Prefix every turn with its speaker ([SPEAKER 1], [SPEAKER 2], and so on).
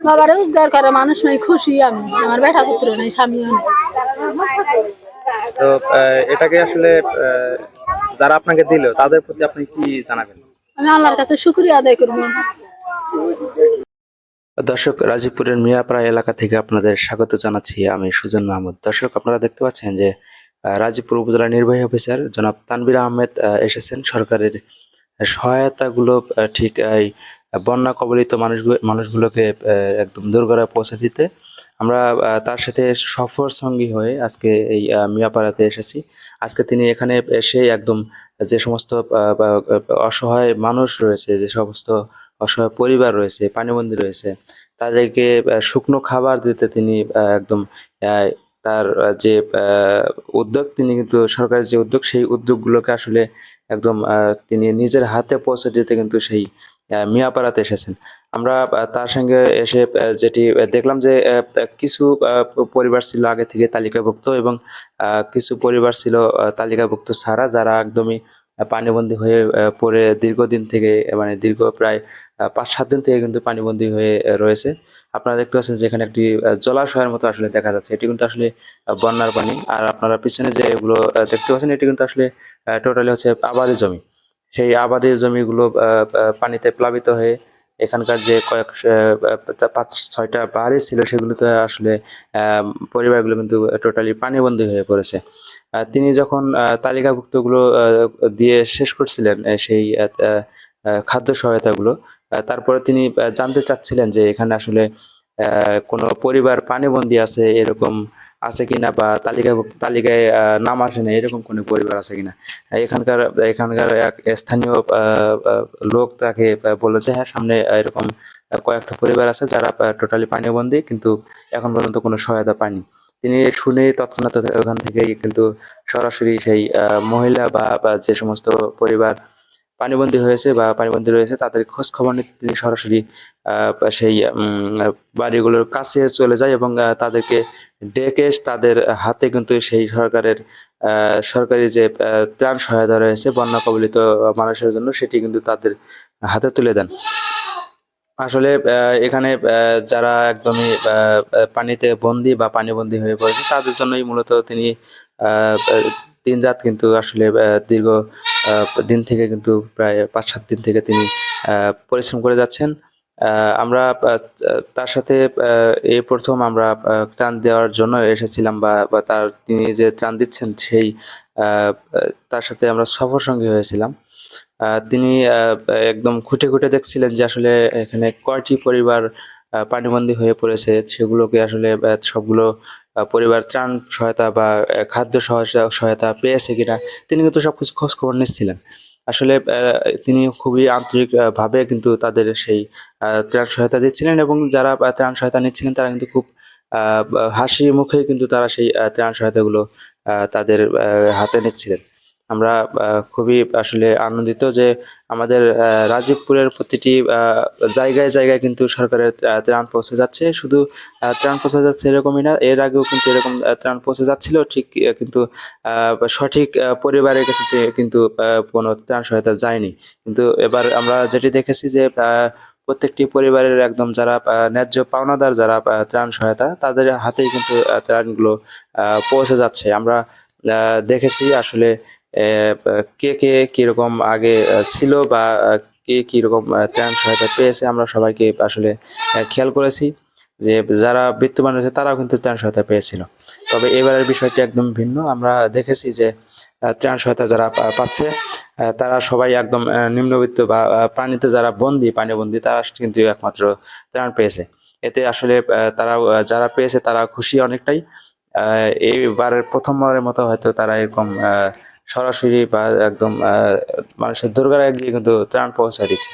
[SPEAKER 1] বাবা রোজগার করে মানুষ নয় খুশি আমি। আমার বেটা পুত্র নাই স্বামীও
[SPEAKER 2] তো এটাকে আসলে আহ, যারা আপনাকে দিল তাদের প্রতি আপনি কি জানাবেন?
[SPEAKER 1] আমি আল্লাহর কাছে শুক্রিয়া আদায় করব।
[SPEAKER 2] দর্শক রাজীবপুরের মিয়াপাড়া এলাকা থেকে আপনাদের স্বাগত জানাচ্ছি আমি সুজন মাহমুদ। দর্শক আপনারা দেখতে পাচ্ছেন যে রাজীবপুর উপজেলা নির্বাহী অফিসার জনাব তানবির আহমেদ এসেছেন সরকারের সহায়তাগুলো ঠিক এই বন্যা কবলিত মানুষগুলো মানুষগুলোকে একদম দোরগোড়ায় পৌঁছে দিতে। আমরা তার সাথে সফর সঙ্গী হয়ে আজকে এই মিয়াপাড়াতে এসেছি। আজকে তিনি এখানে এসে একদম যে সমস্ত অসহায় মানুষ রয়েছে, যে সমস্ত অসহায় পরিবার রয়েছে, পানিবন্দী রয়েছে, তাদেরকে শুকনো খাবার দিতে তিনি একদম তার যে উদ্যোগ, তিনি কিন্তু সরকারের যে উদ্যোগ, সেই উদ্যোগগুলোকে আসলে একদম তিনি নিজের হাতে পৌঁছে দিতে কিন্তু সেই মিয়াপাড়াতে এসেছেন। আমরা তার সঙ্গে এসে যেটি দেখলাম যে কিছু পরিবার ছিল আগে থেকে তালিকাভুক্ত এবং কিছু পরিবার ছিল তালিকাভুক্ত ছাড়া, যারা একদমই পানিবন্দী হয়ে পরে দীর্ঘদিন থেকে মানে দীর্ঘ প্রায় পাঁচ সাত দিন থেকে কিন্তু পানিবন্দী হয়ে রয়েছে। আপনারা দেখতে পাচ্ছেন যে এখানে একটি জলাশয়ের মতো আসলে দেখা যাচ্ছে। এটি কিন্তু আসলে বন্যার পানি। আর আপনারা পিছনে যে এগুলো দেখতে পাচ্ছেন, এটি কিন্তু আসলে টোটালি হচ্ছে আবাদি জমি। সেই আবাদি জমিগুলো পানিতে প্লাবিত হয়ে এখানকার যে কয়েক পাঁচ, ছয়টা বাড়ি ছিল সেগুলোতে আসলে পরিবারগুলো কিন্তু টোটালি পানিবন্দী হয়ে পড়েছে। তিনি যখন তালিকাভুক্তগুলো দিয়ে শেষ করছিলেন সেই খাদ্য সহায়তাগুলো তারপরে তিনি জানতে চাচ্ছিলেন যে এখানে আসলে কোনো পরিবার পানিবন্দী আছে এরকম আছে কিনা বা তালিকায় আহ, নাম আসে না এরকম কোনো পরিবার আছে কিনা? এখানকার এখানকার এক স্থানীয় লোক তাকে বলল যে হ্যাঁ সামনে এরকম কয়েকটা পরিবার আছে যারা টোটালি পানিবন্দী কিন্তু এখন পর্যন্ত কোনো সহায়তা পায়নি। তিনি শুনে তৎক্ষণাৎ ওখান থেকে কিন্তু সরাসরি সেই মহিলা বা যে সমস্ত পরিবার পানিবন্দী হয়েছে বা পানিবন্দী রয়েছে, তাদের খোঁজ খবর নিতে তিনি সরাসরি সেই বাড়িগুলোর কাছে চলে যায় এবং তাদেরকে ডেকে তাদের হাতে কিন্তু সেই সরকারের সরকারি যে ত্রাণ সহায়তা রয়েছে, বন্যা কবলিত মানুষের জন্য সেটি কিন্তু তাদের হাতে তুলে দেন। আসলে এখানে যারা একদমই পানিতে বন্দি বা পানিবন্দী হয়ে পড়েছে, তাদের জন্যই মূলত তিনি দিন রাত কিন্তু আসলে দীর্ঘ দিন থেকে কিন্তু প্রায় পাঁচ সাত দিন থেকে তিনি পরিশ্রম করে যাচ্ছেন। আমরা তার সাথে এই প্রথম আমরা ত্রাণ দেওয়ার জন্য এসেছিলাম বা তার, তিনি যে ত্রাণ দিচ্ছেন সেই তার সাথে আমরা সফর সঙ্গী হয়েছিলাম। তিনি একদম খুঁটে খুঁটে দেখছিলেন যে আসলে এখানে কয়টি পরিবার পানিবন্দী হয়ে পড়েছে। সেগুলোকে আসলে সবগুলো পরিবার, ত্রাণ সহায়তা বা খাদ্য সহায়তা সহায়তা পেয়েছে কিনা, তিনি কিন্তু সবকিছু খোঁজ খবর নিচ্ছিলেন। আসলে তিনি খুবই আন্তরিকভাবে কিন্তু তাদের সেই ত্রাণ সহায়তা দিচ্ছিলেন এবং যারা ত্রাণ সহায়তা নিচ্ছিলেন, তারা কিন্তু খুব হাসি মুখে কিন্তু তারা সেই ত্রাণ সহায়তাগুলো তাদের হাতে নিচ্ছিলেন। আমরা খুবই আসলে আনন্দিত যে আমাদের রাজীবপুরের প্রতিটি জায়গায় জায়গায় কিন্তু সরকারের ত্রাণ পৌঁছে যাচ্ছে। শুধু ত্রাণ পৌঁছে যাচ্ছে এরকমই না, এর আগেও কিন্তু এরকম ত্রাণ পৌঁছে যাচ্ছিল, ঠিক কিন্তু সঠিক পরিবারের কাছে কিন্তু কোনো ত্রাণ সহায়তা যায়নি। কিন্তু এবার আমরা যেটি দেখেছি যে প্রত্যেকটি পরিবারের একদম যারা ন্যায্য পাওনাদার, যারা ত্রাণ সহায়তা, তাদের হাতেই কিন্তু ত্রাণগুলো পৌঁছে যাচ্ছে। আমরা দেখেছি আসলে কে কে কীরকম আগে ছিল বা কে কীরকম ত্রাণ সহায়তা পেয়েছে আমরা সবাইকে আসলে খেয়াল করেছি যে যারা বিত্তবান রয়েছে তারাও কিন্তু ত্রাণ সহায়তা পেয়েছিল। তবে এবারের বিষয়টি একদম ভিন্ন। আমরা দেখেছি যে ত্রাণ সহায়তা যারা পাচ্ছে তারা সবাই একদম নিম্নবিত্ত বা পানিতে যারা বন্দি, পানিবন্দি, তারা কিন্তু একমাত্র ত্রাণ পেয়েছে। এতে আসলে তারা যারা পেয়েছে তারা খুশি অনেকটাই। এইবারের প্রথমবারের মতো হয়তো তারা এরকম সরাসরি বা একদম মানুষের দুর্গারা গিয়ে কিন্তু ত্রাণ পৌঁছায় দিচ্ছে।